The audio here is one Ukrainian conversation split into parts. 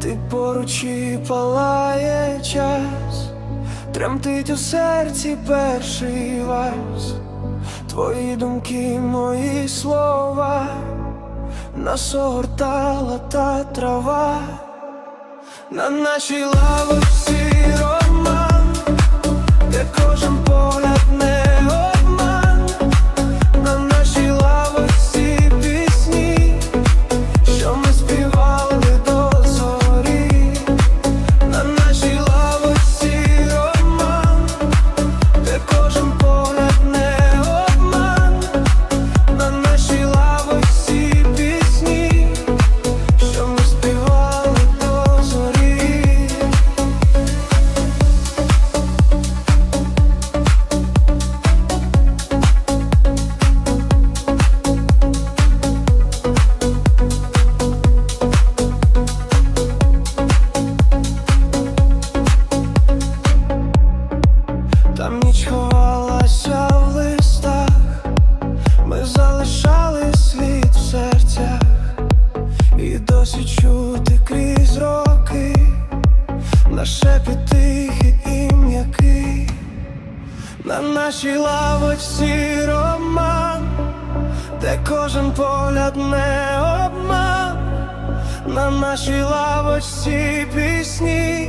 ти поруч і палає час, тремтить у серці перший вальс, твої думки, мої слова, нас огортала та трава, на нашій лавочці роман, де кожен наш шепіт тихий і м'який, на нашій лавочці роман, де кожен погляд не обман, на нашій лавочці пісні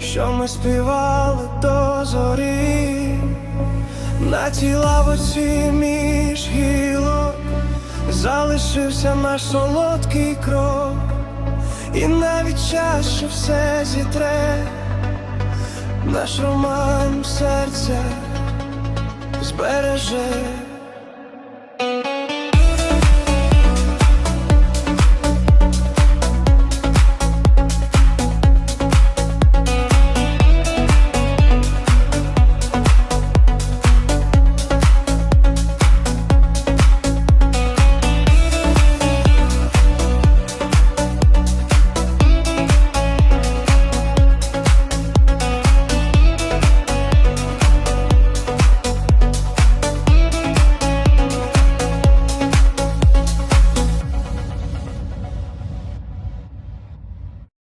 що ми співали до зорі, на цій лавочці між гілок залишився наш солодкий крок, і навіть час, що все зітре, наш роман серця збереже.